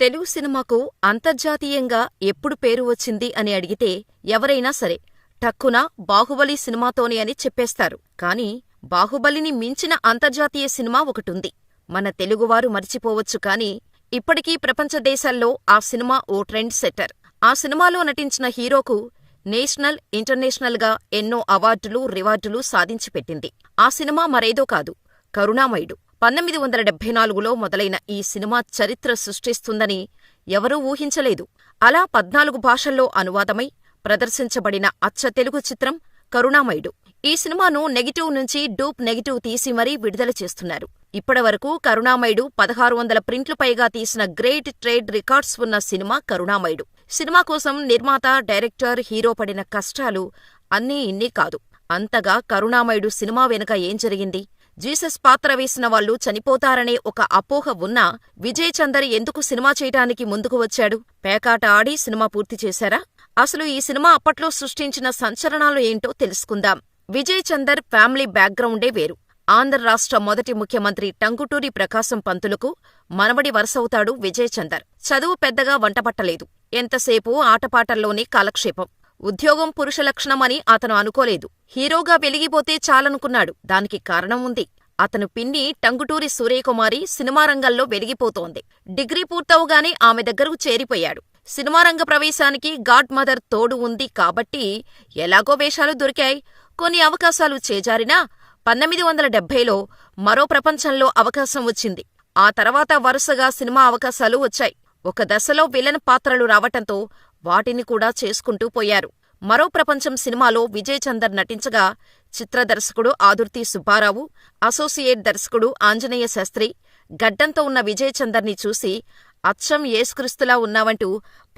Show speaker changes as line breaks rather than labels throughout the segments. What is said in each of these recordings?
తెలుగు సినిమాకు అంతర్జాతీయంగా ఎప్పుడు పేరు వచ్చింది అని అడిగితే ఎవరైనా సరే టక్కున బాహుబలి సినిమాతోనే అని చెప్పేస్తారు. కాని బాహుబలిని మించిన అంతర్జాతీయ సినిమా ఒకటుంది. మన తెలుగువారు మరిచిపోవచ్చు కాని ఇప్పటికీ ప్రపంచ దేశాల్లో ఆ సినిమా ఓ ట్రెండ్ సెట్టర్. ఆ సినిమాలో నటించిన హీరోకు నేషనల్ ఇంటర్నేషనల్గా ఎన్నో అవార్డులు రివార్డులు సాధించి పెట్టింది ఆ సినిమా మరేదో కాదు కరుణామయుడు. పంతొమ్మిది వందల డెబ్బై నాలుగులో మొదలైన ఈ సినిమా చరిత్ర సృష్టిస్తుందని ఎవరూ ఊహించలేదు. అలా పద్నాలుగు భాషల్లో అనువాదమై ప్రదర్శించబడిన అచ్చ తెలుగు చిత్రం కరుణామయుడు. ఈ సినిమాను నెగిటివ్ నుంచి డూప్ నెగిటివ్ తీసి మరీ విడుదల చేస్తున్నారు. ఇప్పటివరకు కరుణామయుడు పదహారు వందల ప్రింట్లు పైగా తీసిన గ్రేట్ ట్రేడ్ రికార్డ్స్ ఉన్న సినిమా కరుణామయుడు. సినిమా కోసం నిర్మాత డైరెక్టర్ హీరో పడిన కష్టాలు అన్నీ ఇన్నీ కాదు. అంతగా కరుణామయుడు సినిమా వెనుక ఏం జరిగింది? జీసస్ పాత్ర వేసిన వాళ్ళు చనిపోతారనే ఒక అపోహ ఉన్నా విజయ్ చందర్ ఎందుకు సినిమా చేయటానికి ముందుకు వచ్చాడు? పేకాట ఆడి సినిమా పూర్తి చేశారా? అసలు ఈ సినిమా అప్పట్లో సృష్టించిన సంచలనాలు ఏంటో తెలుసుకుందాం. విజయ్ చందర్ ఫ్యామిలీ బ్యాక్గ్రౌండే వేరు. ఆంధ్ర రాష్ట్ర మొదటి ముఖ్యమంత్రి టంగుటూరి ప్రకాశం పంతులకు మనవడి వరసవుతాడు విజయ్ చందర్. చదువు పెద్దగా వంటపట్టలేదు. ఎంతసేపు ఆటపాటల్లోనే కాలక్షేపం. ఉద్యోగం పురుష లక్షణమని అతను అనుకోలేదు. హీరోగా వెలిగిపోతే చాలనుకున్నాడు. దానికి కారణం ఉంది. అతను పిన్ని టంగుటూరి సూర్యకుమారి సినిమా రంగంలో వెలిగిపోతోంది. డిగ్రీ పూర్తవుగానే ఆమె దగ్గరకు చేరిపోయాడు. సినిమా రంగ ప్రవేశానికి గాడ్ మదర్ తోడు ఉంది కాబట్టి ఎలాగో వేషాలు దొరికాయి. కొన్ని అవకాశాలు చేజారినా పంతొమ్మిది వందల డెబ్బైలో మరో ప్రపంచంలో అవకాశం వచ్చింది. ఆ తర్వాత వరుసగా సినిమా అవకాశాలు వచ్చాయి. ఒక దశలో విలన్ పాత్రలు రావటంతో వాటిని కూడా చేసుకుంటూ పోయారు. మరో ప్రపంచం సినిమాలో విజయ్ చందర్ నటించగా చిత్ర దర్శకుడు ఆదుర్తి సుబ్బారావు అసోసియేట్ దర్శకుడు ఆంజనేయ శాస్త్రి గడ్డంతో ఉన్న విజయ్ చందర్ని చూసి అచ్చం ఏసుక్రిస్తులా ఉన్నావంటూ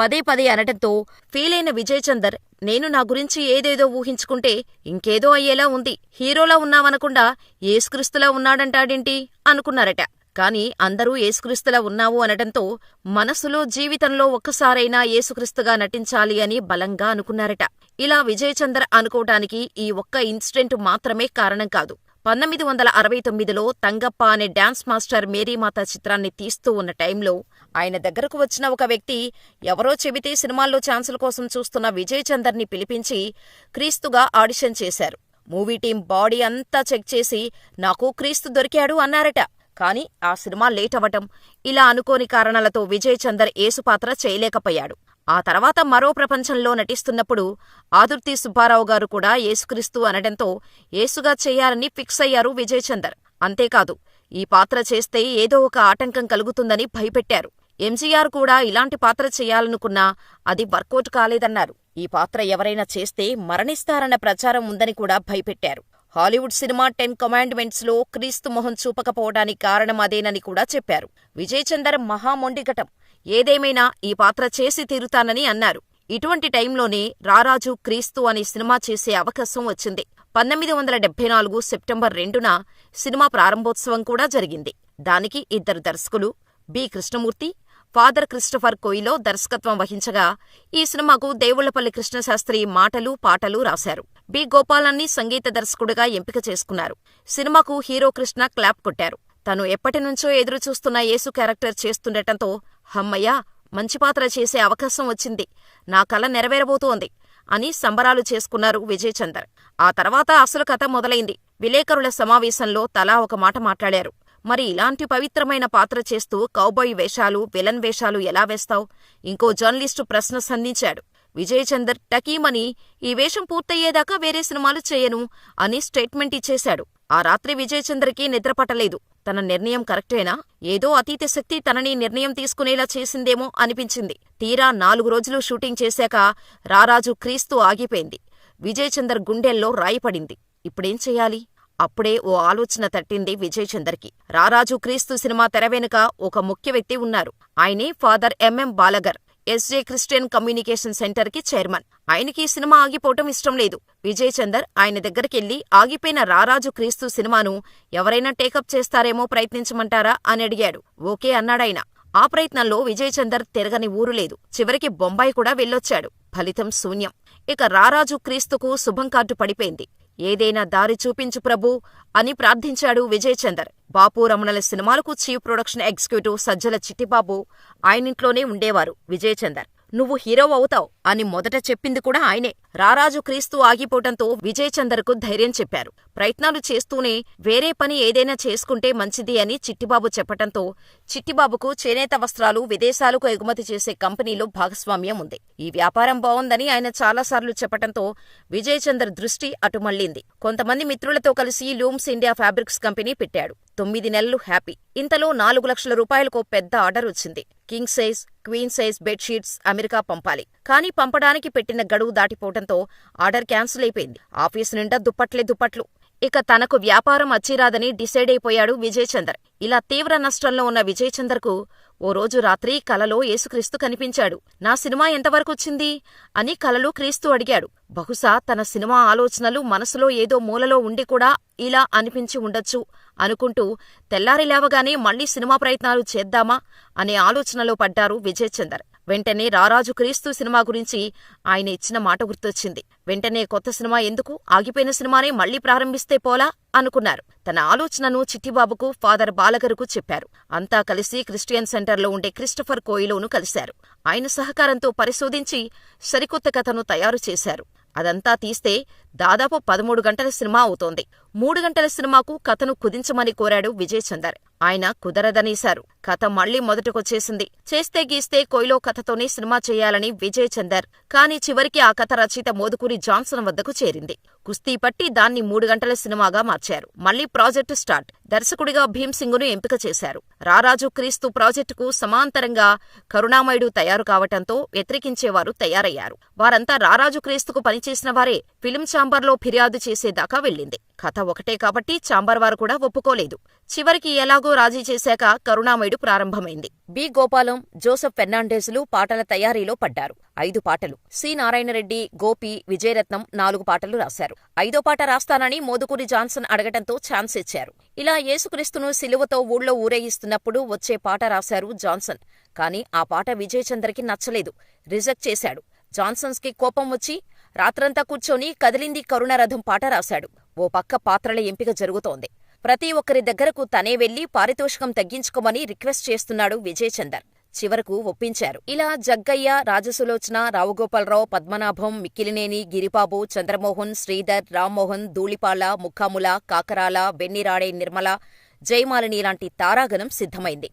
పదే పదే అనటంతో ఫీలైన విజయ్ చందర్ నేను నా గురించి ఏదేదో ఊహించుకుంటే ఇంకేదో అయ్యేలా ఉంది. హీరోలా ఉన్నావనకుండా ఏసుక్రిస్తులా ఉన్నాడంటాడేంటి? అనుకున్నారట. కాని అందరూ ఏసుక్రీస్తులా ఉన్నావు అనటంతో మనసులో జీవితంలో ఒక్కసారైనా ఏసుక్రీస్తుగా నటించాలి అని బలంగా అనుకున్నారట. ఇలా విజయ్ అనుకోవటానికి ఈ ఒక్క ఇన్సిడెంట్ మాత్రమే కారణం కాదు. పంతొమ్మిది వందల అరవై తొమ్మిదిలో తంగప్ప అనే డాన్స్ మాస్టర్ మేరీమాత చిత్రాన్ని తీస్తూ ఉన్న టైంలో ఆయన దగ్గరకు వచ్చిన ఒక వ్యక్తి ఎవరో చెబితే సినిమాల్లో ఛాన్సుల కోసం చూస్తున్న విజయచందర్ని పిలిపించి క్రీస్తుగా ఆడిషన్ చేశారు. మూవీ టీం బాడీ అంతా చెక్ చేసి నాకు క్రీస్తు దొరికాడు అన్నారట. కాని ఆ సినిమా లేట్ అవ్వటం ఇలా అనుకోని కారణాలతో విజయ్ చందర్ ఏసుపాత్ర చేయలేకపోయాడు. ఆ తర్వాత మరో ప్రపంచంలో నటిస్తున్నప్పుడు ఆదుర్తి సుబ్బారావు గారు కూడా ఏసుక్రీస్తు అనడంతో ఏసుగా చేయాలని ఫిక్స్ అయ్యారు విజయ్ చందర్. అంతేకాదు ఈ పాత్ర చేస్తే ఏదో ఒక ఆటంకం కలుగుతుందని భయపెట్టారు. ఎంజీఆర్ కూడా ఇలాంటి పాత్ర చేయాలనుకున్నా అది వర్కౌట్ కాలేదన్నారు. ఈ పాత్ర ఎవరైనా చేస్తే మరణిస్తారన్న ప్రచారం ఉందని కూడా భయపెట్టారు. హాలీవుడ్ సినిమా టెన్ కమాండ్మెంట్స్లో క్రీస్తు మొహం చూపకపోవడానికి కారణం అదేనని కూడా చెప్పారు. విజయ్ చందర్ మహామొండిఘటం ఏదేమైనా ఈ పాత్ర చేసి తీరుతానని అన్నారు. ఇటువంటి టైంలోనే రారాజు క్రీస్తు అనే సినిమా చేసే అవకాశం వచ్చింది. పంతొమ్మిది వందల డెబ్బై నాలుగు సెప్టెంబర్ రెండున సినిమా ప్రారంభోత్సవం కూడా జరిగింది. దానికి ఇద్దరు దర్శకులు బి. కృష్ణమూర్తి ఫాదర్ క్రిస్టఫర్ కొయిలో దర్శకత్వం వహించగా ఈ సినిమాకు దేవుళ్ళపల్లి కృష్ణశాస్త్రి మాటలు పాటలు రాశారు. బి. గోపాలన్ని సంగీత దర్శకుడిగా ఎంపిక చేసుకున్నారు. సినిమాకు హీరో కృష్ణ క్లాప్ కొట్టారు. తను ఎప్పటినుంచో ఎదురుచూస్తున్న యేసు క్యారెక్టర్ చేస్తుండటంతో హమ్మయ్యా మంచి పాత్ర చేసే అవకాశం వచ్చింది. నా కల నెరవేరబోతోంది అని సంబరాలు చేసుకున్నారు విజయ్ చందర్. ఆ తర్వాత అసలు కథ మొదలైంది. విలేకరుల సమావేశంలో తలా ఒక మాట మాట్లాడారు. మరి ఇలాంటి పవిత్రమైన పాత్ర చేస్తూ కౌబాయ్ వేషాలు విలన్ వేషాలు ఎలా వేస్తావు? ఇంకో జర్నలిస్టు ప్రశ్న సంధించాడు. విజయచందర్ టకీమని ఈ వేషం పూర్తయ్యేదాకా వేరే సినిమాలు చేయను అని స్టేట్మెంట్ ఇచ్చేశాడు. ఆ రాత్రి విజయ్ నిద్రపట్టలేదు తన నిర్ణయం కరెక్టేనా? ఏదో అతీత శక్తి తనని నిర్ణయం తీసుకునేలా చేసిందేమో అనిపించింది. తీరా నాలుగు రోజులు షూటింగ్ చేశాక రారాజు క్రీస్తు ఆగిపోయింది. విజయచందర్ గుండెల్లో రాయిపడింది ఇప్పుడేం చెయ్యాలి అప్పుడే ఓ ఆలోచన తట్టింది విజయ్ చందర్కి రారాజు క్రీస్తు సినిమా తెర వెనుక ఒక ముఖ్య వ్యక్తి ఉన్నారు. ఆయనే father MM Balagar SJ Christian communication సెంటర్కి చైర్మన్. ఆయనకి ఈ సినిమా ఆగిపోవటం ఇష్టం లేదు. విజయ్ చందర్ ఆయన దగ్గరికెళ్ళి ఆగిపోయిన రారాజు క్రీస్తు సినిమాను ఎవరైనా టేకప్ చేస్తారేమో ప్రయత్నించమంటారా అని అడిగాడు. ఓకే అన్నాడాయన ఆ ప్రయత్నంలో విజయ్ చందర్ తిరగని ఊరు లేదు. చివరికి బొంబాయి కూడా వెళ్ళొచ్చాడు. ఫలితం శూన్యం. ఇక రారాజు క్రీస్తుకు శుభం కార్డు పడిపోయింది. ఏదైనా దారి చూపించు ప్రభూ అని ప్రార్థించాడు విజయచందర్. బాపు రమణల సినిమాలకు chief production executive Sajjala Chittibabu ఆయనింట్లోనే ఉండేవారు విజయచందర్. నువ్వు హీరో అవుతావు అని మొదట చెప్పింది కూడా ఆయనే. రారాజు క్రీస్తు ఆగిపోవటంతో విజయ్ చందర్కు ధైర్యం చెప్పారు. ప్రయత్నాలు చేస్తూనే వేరే పని ఏదైనా చేసుకుంటే మంచిది అని చిట్టిబాబు చెప్పటంతో చిట్టిబాబుకు చేనేత వస్త్రాలు విదేశాలకు ఎగుమతి చేసే కంపెనీలో భాగస్వామ్యం ఉంది. ఈ వ్యాపారం బావుందని ఆయన చాలాసార్లు చెప్పటంతో విజయ్ చందర్ దృష్టి అటు మళ్ళింది కొంతమంది మిత్రులతో కలిసి లూమ్స్ ఇండియా ఫ్యాబ్రిక్స్ కంపెనీ పెట్టాడు. తొమ్మిది నెలలు హ్యాపీ. ఇంతలో నాలుగు లక్షల రూపాయలకు పెద్ద ఆర్డర్ వచ్చింది. King size queen size bedsheets America పంపాలి. కానీ పంపడానికి పెట్టిన గడువు దాటిపోవటంతో ఆర్డర్ క్యాన్సిల్ అయిపోయింది. ఆఫీసు నిండా దుప్పట్లే దుప్పట్లు. ఇక తనకు వ్యాపారం అచ్చిరాదని డిసైడ్ అయిపోయాడు విజయచందర్. ఇలా తీవ్ర నష్టంలో ఉన్న విజయచందర్కు ఓ రోజు రాత్రి కలలో యేసుక్రీస్తు కనిపించాడు. నా సినిమా ఎంతవరకొచ్చింది? అని కలలో క్రీస్తు అడిగాడు. బహుశా తన సినిమా ఆలోచనలు మనసులో ఏదో మూలలో ఉండి కూడా ఇలా అనిపించి ఉండొచ్చు అనుకుంటూ తెల్లారి లేవగానే మళ్ళీ సినిమా ప్రయత్నాలు చేద్దామా అనే ఆలోచనలో పడ్డారు విజయ్ చందర్ వెంటనే రారాజు క్రీస్తు సినిమా గురించి ఆయన ఇచ్చిన మాట గుర్తొచ్చింది. వెంటనే కొత్త సినిమా ఎందుకు? ఆగిపోయిన సినిమానే మళ్ళీ ప్రారంభిస్తే పోలా? అనుకున్నారు. తన ఆలోచనను చిట్టిబాబుకు ఫాదర్ బాలగరుకు చెప్పారు. అంతా కలిసి క్రిస్టియన్ సెంటర్లో ఉండే క్రిస్టఫర్ కోయిలోను కలిశారు. ఆయన సహకారంతో పరిశోధించి సరికొత్త కథను తయారు చేశారు. అదంతా తీస్తే దాదాపు పదమూడు గంటల సినిమా అవుతోంది. మూడు గంటల సినిమాకు కథను కుదించమని కోరాడు విజయ్ చందర్. ఆయన కుదరదనేశారు కథ మళ్ళీ మొదటకొచ్చేసింది. చేస్తే గీస్తే కొయిలో కథతోనే సినిమా చేయాలని విజయ్ చందర్. కానీ చివరికి ఆ కథ రచయిత మోదుకూరి జాన్సన్ వద్దకు చేరింది. కుస్తీ పట్టి దాన్ని మూడు గంటల సినిమాగా మార్చారు. మళ్ళీ ప్రాజెక్టు స్టార్ట్. దర్శకుడిగా భీమ్సింగును ఎంపిక చేశారు. రారాజు క్రీస్తు ప్రాజెక్టుకు సమాంతరంగా కరుణామయుడు తయారు కావటంతో వ్యతిరేకించేవారు తయారయ్యారు. వారంతా రారాజు క్రీస్తుకు పనిచేసిన వారే ఫిలిం ఛాంబర్లో ఫిర్యాదు చేసేదాకా వెళ్ళింది. కథ ఒకటే కాబట్టి ఛాంబర్ వారు కూడా ఒప్పుకోలేదు. చివరికి ఎలాగో రాజీ చేశాక కరుణామయుడు ప్రారంభమైంది. బి. గోపాలం జోసెఫ్ ఫెర్నాండెస్లు పాటల తయారీలో పడ్డారు. ఐదు పాటలు. సి. నారాయణరెడ్డి గోపి విజయరత్నం నాలుగు పాటలు రాశారు. ఐదో పాట రాస్తానని మోదుకూరి జాన్సన్ అడగటంతో ఛాన్స్ ఇచ్చారు. ఇలా యేసుక్రీస్తును సిలువతో ఊళ్ళో ఊరేగిస్తున్నప్పుడు వచ్చే పాట రాశారు జాన్సన్. కానీ ఆ పాట విజయచంద్రకి నచ్చలేదు. రిజెక్ట్ చేశాడు. జాన్సన్స్కి కోపం వచ్చి రాత్రంతా కూర్చొని కదిలింది కరుణరథం పాట రాశాడు. ఓ పక్క పాత్రల ఎంపిక జరుగుతోంది. ప్రతి ఒక్కరి దగ్గరకు తనే వెళ్ళి పారితోషికం తగ్గించుకోమని రిక్వెస్ట్ చేస్తున్నాడు విజయ్ చందర్ చివరకు ఒప్పించారు. ఇలా జగ్గయ్య రాజసులోచన రావుగోపాలరావు పద్మనాభం మిక్కిలినేని గిరిబాబు చంద్రమోహన్ శ్రీధర్ రామ్మోహన్ ధూళిపాల ముఖాముల కాకరాల వెన్నిరాడే నిర్మల జయమాలిని లాంటి తారాగణం సిద్ధమైంది.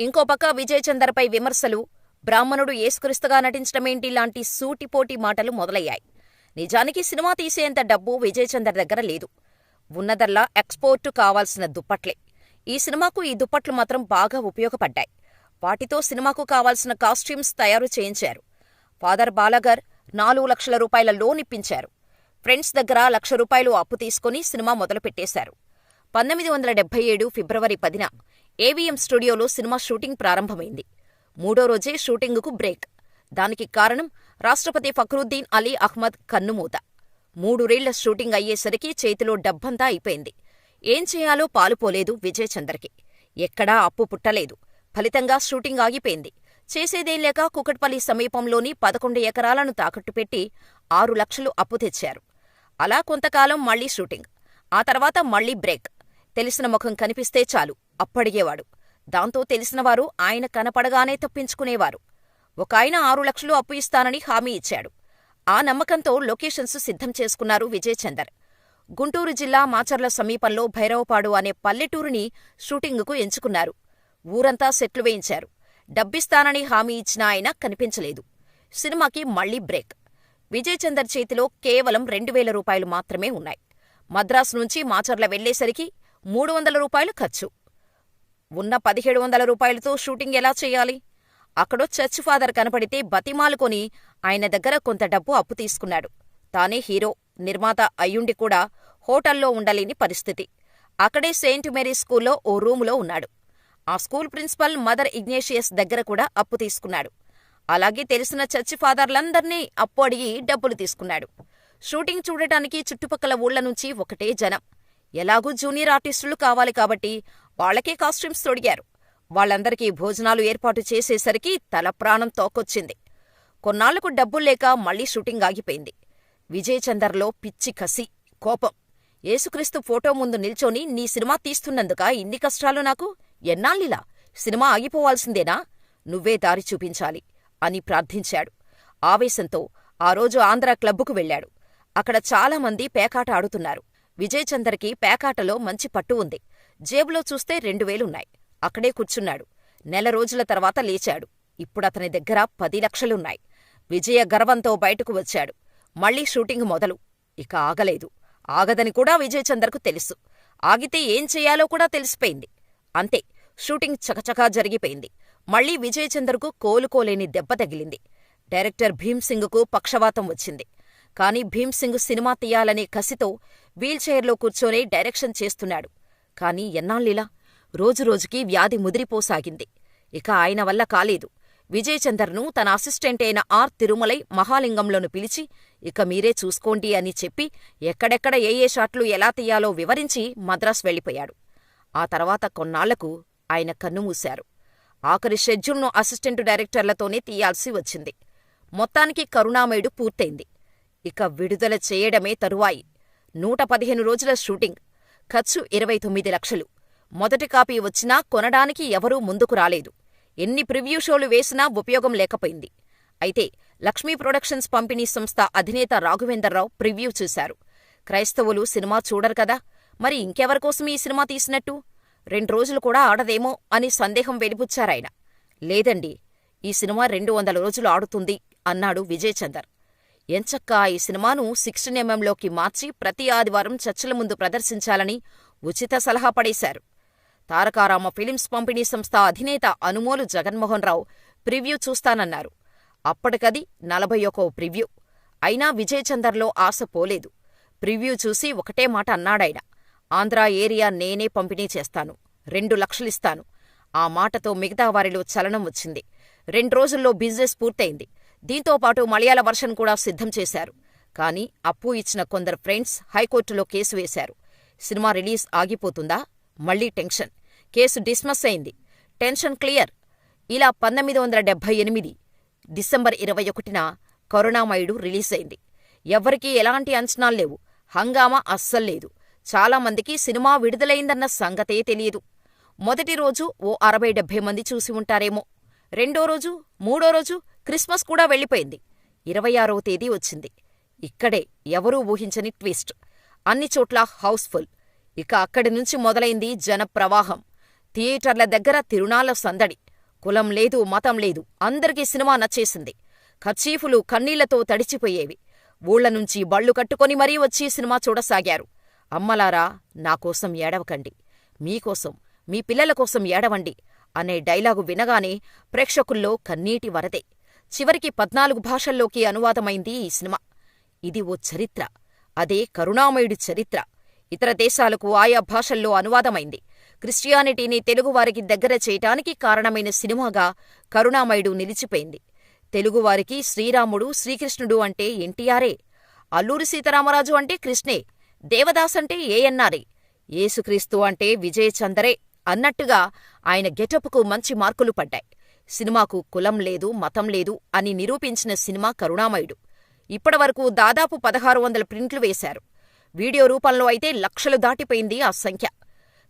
ఇంకో పక్క విజయ్ చందర్పై విమర్శలు బ్రాహ్మణుడు ఏసుక్రీస్తుగా నటించడమేంటి లాంటి సూటిపోటి మాటలు మొదలయ్యాయి. నిజానికి సినిమా తీసేంత డబ్బు విజయ్ చందర్ దగ్గర లేదు. ఉన్నదల్లా ఎక్స్పోర్టు కావాల్సిన దుప్పట్లే. ఈ సినిమాకు ఈ దుప్పట్లు మాత్రం బాగా ఉపయోగపడ్డాయి. వాటితో సినిమాకు కావాల్సిన కాస్ట్యూమ్స్ తయారు చేయించారు. ఫాదర్ బాలగర్ నాలుగు లక్షల రూపాయల లోన్ ఇప్పించారు. ఫ్రెండ్స్ దగ్గర లక్ష రూపాయలు అప్పు తీసుకుని సినిమా మొదలుపెట్టేశారు. పంతొమ్మిది వందల డెబ్బై ఏడు ఫిబ్రవరి పదిన ఏవిఎం స్టూడియోలో సినిమా షూటింగ్ ప్రారంభమైంది. మూడో రోజే షూటింగుకు బ్రేక్. దానికి కారణం రాష్ట్రపతి ఫక్రుద్దీన్ అలీ అహ్మద్ కన్నుమూత. మూడురేళ్ళ షూటింగ్ అయ్యేసరికి చేతిలో డబ్బంతా అయిపోయింది. ఏం చేయాలో పాలుపోలేదు విజయ్చందర్కి. ఎక్కడా అప్పు పుట్టలేదు. ఫలితంగా షూటింగ్ ఆగిపోయింది. చేసేదేం లేక కుకట్పల్లి సమీపంలోని పదకొండు ఎకరాలను తాకట్టు పెట్టి ఆరు లక్షలు అప్పు తెచ్చారు. అలా కొంతకాలం మళ్ళీ షూటింగ్. ఆ తర్వాత మళ్ళీ బ్రేక్. తెలిసిన ముఖం కనిపిస్తే చాలు. అప్పడిగేవాడు. దాంతో తెలిసినవారు ఆయన కనపడగానే తప్పించుకునేవారు. ఒకాయన ఆరు లక్షలు అప్పు ఇస్తానని హామీ ఇచ్చాడు. ఆ నమ్మకంతో లొకేషన్స్ సిద్ధం చేసుకున్నారు విజయచందర్. గుంటూరు జిల్లా మాచర్ల సమీపంలో భైరవపాడు అనే పల్లెటూరుని షూటింగుకు ఎంచుకున్నారు. ఊరంతా సెట్లు వేయించారు. డబ్బిస్తానని హామీ ఇచ్చిన ఆయన కనిపించలేదు. సినిమాకి మళ్ళీ బ్రేక్. విజయచందర్ చేతిలో కేవలం రెండు వేల రూపాయలు మాత్రమే ఉన్నాయి. మద్రాసు నుంచి మాచర్ల వెళ్ళేసరికి మూడు వందల రూపాయలు ఖర్చు. ఉన్న పదిహేడు వందల రూపాయలతో షూటింగ్ ఎలా చేయాలి? అక్కడో చర్చ్ ఫాదర్ కనపడితే బతిమాలుకొని ఆయన దగ్గర కొంత డబ్బు అప్పు తీసుకున్నాడు. తానే హీరో నిర్మాత అయ్యుండి కూడా హోటల్లో ఉండలేని పరిస్థితి. అక్కడే సెయింట్ మేరీ స్కూల్లో ఓ రూములో ఉన్నాడు. ఆ స్కూల్ ప్రిన్సిపల్ మదర్ ఇగ్నేషియస్ దగ్గర కూడా అప్పు తీసుకున్నాడు. అలాగే తెలిసిన చర్చి ఫాదర్లందర్నీ అప్పు అడిగి డబ్బులు తీసుకున్నాడు. షూటింగ్ చూడటానికి చుట్టుపక్కల ఊళ్ళ నుంచి ఒకటే జనం. ఎలాగూ జూనియర్ ఆర్టిస్టులు కావాలి కాబట్టి వాళ్ళకే కాస్ట్యూమ్స్ తొడిగారు. వాళ్ళందరికీ భోజనాలు ఏర్పాటు చేసేసరికి తల ప్రాణం తోకొచ్చింది. కొన్నాళ్ళకు డబ్బుల్లేక మళ్ళీ షూటింగ్ ఆగిపోయింది. విజయ్ చందర్లో పిచ్చి కసి కోపం. యేసుక్రీస్తు ఫోటో ముందు నిల్చొని నీ సినిమా తీస్తున్నందుక? ఇన్ని కష్టాలు నాకు? ఎన్నాళ్ళిలా? సినిమా ఆగిపోవాల్సిందేనా? నువ్వే దారి చూపించాలి అని ప్రార్థించాడు. ఆవేశంతో ఆ రోజు ఆంధ్ర క్లబ్బుకు వెళ్ళాడు. అక్కడ చాలామంది పేకాట ఆడుతున్నారు. విజయ్ చందర్కి పేకాటలో మంచి పట్టు ఉంది. జేబులో చూస్తే రెండు వేలున్నాయి. అక్కడే కూర్చున్నాడు. నెల రోజుల తర్వాత లేచాడు. ఇప్పుడతని దగ్గర పది లక్షలున్నాయి. విజయ గర్వంతో బయటకు వచ్చాడు. మళ్ళీ షూటింగ్ మొదలు. ఇక ఆగలేదు. ఆగదని కూడా విజయచందర్కు తెలుసు. ఆగితే ఏం చెయ్యాలో కూడా తెలిసిపోయింది. అంతే షూటింగ్ చకచకా జరిగిపోయింది. మళ్ళీ విజయచందర్కు కోలుకోలేని దెబ్బ తగిలింది. డైరెక్టర్ భీమ్సింగ్కు పక్షవాతం వచ్చింది. కాని భీమ్సింగ్ సినిమా తీయాలనే కసితో వీల్చైర్లో కూర్చొని డైరెక్షన్ చేస్తున్నాడు. కాని ఎన్నాళ్ళిలా? రోజురోజుకి వ్యాధి ముదిరిపోసాగింది. ఇక ఆయన వల్ల కాలేదు. విజయచందర్ను తన అసిస్టెంట్ అయిన ఆర్ తిరుమలై మహాలింగంలోను పిలిచి ఇక మీరే చూసుకోండి అని చెప్పి ఎక్కడెక్కడ ఏ ఏ షాట్లు ఎలా తీయాలో వివరించి మద్రాస్ వెళ్ళిపోయాడు. ఆ తర్వాత కొన్నాళ్ళకు ఆయన కన్నుమూశారు ఆఖరి షెడ్యూల్ను అసిస్టెంటు డైరెక్టర్లతోనే తీయాల్సి వచ్చింది. మొత్తానికి కరుణామయుడు పూర్తయింది. ఇక విడుదల చేయడమే తరువాయి. నూట పదిహేను రోజుల షూటింగ్. ఖర్చు ఇరవై తొమ్మిది లక్షలు. మొదటి కాపీ వచ్చినా కొనడానికి ఎవరూ ముందుకు రాలేదు. ఎన్ని ప్రివ్యూ షోలు వేసినా ఉపయోగం లేకపోయింది. అయితే లక్ష్మీ ప్రొడక్షన్స్ పంపిణీ సంస్థ అధినేత రాఘవేందర్రావు ప్రివ్యూ చూశారు. క్రైస్తవులు సినిమా చూడరు కదా మరి ఇంకెవరికోసం ఈ సినిమా తీసినట్టు? రెండు రోజులు కూడా ఆడదేమో అని సందేహం వెలిపుచ్చారాయన లేదండి ఈ సినిమా రెండు వందల రోజులు ఆడుతుంది అన్నాడు విజయ్ చందర్ ఎంచక్కా ఈ సినిమాను సిక్స్టీన్ ఎంఎంలోకి మార్చి ప్రతి ఆదివారం చర్చల ముందు ప్రదర్శించాలని ఉచిత సలహా పడేశారు. తారకారామ ఫిలిమ్స్ పంపిణీ సంస్థ అధినేత అనుమోలు జగన్మోహన్ రావు ప్రివ్యూ చూస్తానన్నారు. అప్పటికది నలభై ఒకో ప్రివ్యూ. అయినా విజయచందర్లో ఆశ పోలేదు. ప్రివ్యూ చూసి ఒకటే మాట అన్నాడాయన. ఆంధ్రా ఏరియా నేనే పంపిణీ చేస్తాను. రెండు లక్షలిస్తాను. ఆ మాటతో మిగతా వారిలో చలనం వచ్చింది. రెండు రోజుల్లో బిజినెస్ పూర్తయింది. దీంతోపాటు మలయాళ వర్షన్ కూడా సిద్ధం చేశారు. కాని అప్పు ఇచ్చిన కొందరు ఫ్రెండ్స్ హైకోర్టులో కేసు వేశారు. సినిమా రిలీజ్ ఆగిపోతుందా? మళ్ళీ టెన్షన్. కేసు డిస్మస్ అయింది. Tension clear. ఇలా పంతొమ్మిది వందల డెబ్బై ఎనిమిది డిసెంబర్ ఇరవై ఒకటిన కరుణామయుడు రిలీజ్ అయింది. ఎవ్వరికీ ఎలాంటి అంచనాల్లేవు హంగామా అస్సల్లేదు చాలామందికి సినిమా విడుదలైందన్న సంగతే తెలియదు. మొదటి రోజు ఓ అరవై డెబ్బై మంది చూసి ఉంటారేమో. రెండో రోజు మూడో రోజు క్రిస్మస్ కూడా వెళ్ళిపోయింది. ఇరవై ఆరో తేదీ వచ్చింది. ఇక్కడే ఎవరూ ఊహించని ట్విస్ట్. అన్ని చోట్ల హౌస్ఫుల్. ఇక అక్కడి నుంచి మొదలైంది జనప్రవాహం. థియేటర్ల దగ్గర తిరుణాల సందడి. కులం లేదు మతం లేదు అందరికీ సినిమా నచ్చేసింది. ఖర్చీఫులు కన్నీళ్ళతో తడిచిపోయేవి. ఊళ్ళనుంచి బళ్ళు కట్టుకొని మరీ వచ్చి సినిమా చూడసాగారు. అమ్మలారా నాకోసం ఏడవకండి. మీకోసం మీ పిల్లల కోసం ఏడవండి అనే డైలాగు వినగానే ప్రేక్షకుల్లో కన్నీటి వరదే. చివరికి పద్నాలుగు భాషల్లోకి అనువాదమైంది ఈ సినిమా. ఇది ఓ చరిత్ర. అదే కరుణామయుడి చరిత్ర. ఇతర దేశాలకు ఆయా భాషల్లో అనువాదమైంది. క్రిస్టియానిటీని తెలుగువారికి దగ్గర చేయటానికి కారణమైన సినిమాగా కరుణామయుడు నిలిచిపోయింది. తెలుగువారికి శ్రీరాముడు శ్రీకృష్ణుడు అంటే ఎన్టీఆరే. అల్లూరి సీతారామరాజు అంటే కృష్ణే. దేవదాస్ అంటే ఏఎన్నారే యేసుక్రీస్తు అంటే విజయచందరే అన్నట్టుగా ఆయన గెటప్కు మంచి మార్కులు పడ్డాయి. సినిమాకు కులం లేదు మతం లేదు అని నిరూపించిన సినిమా కరుణామయుడు. ఇప్పటివరకు దాదాపు పదహారు వందల ప్రింట్లు వేశారు. వీడియో రూపంలో అయితే లక్షలు దాటిపోయింది ఆ సంఖ్య.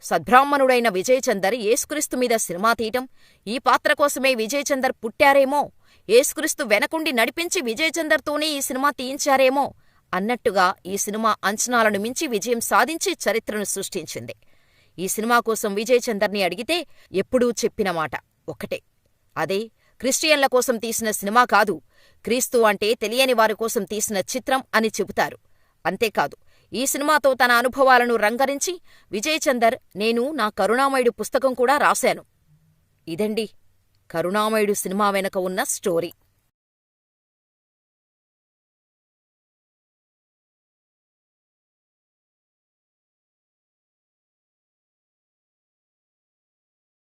సద్బ్రాహ్మణుడైన విజయచందర్ ఏసుక్రీస్తు మీద సినిమా తీయటం. ఈ పాత్ర కోసమే విజయచందర్ పుట్టారేమో. ఏసుక్రీస్తు వెనకుండి నడిపించి విజయచందర్తోనే ఈ సినిమా తీయించారేమో అన్నట్టుగా ఈ సినిమా అంచనాలను మించి విజయం సాధించి చరిత్రను సృష్టించింది. ఈ సినిమా కోసం విజయచందర్ని అడిగితే ఎప్పుడూ చెప్పిన మాట ఒకటే. అదే క్రిస్టియన్ల కోసం తీసిన సినిమా కాదు క్రీస్తు అంటే తెలియని వారి కోసం తీసిన చిత్రం అని చెబుతారు. అంతేకాదు ఈ సినిమాతో తన అనుభవాలను రంగరించి విజయచందర్ నేను నా కరుణామయుడు పుస్తకం కూడా రాశాను. ఇదండి కరుణామయుడు సినిమా వెనక ఉన్న స్టోరీ.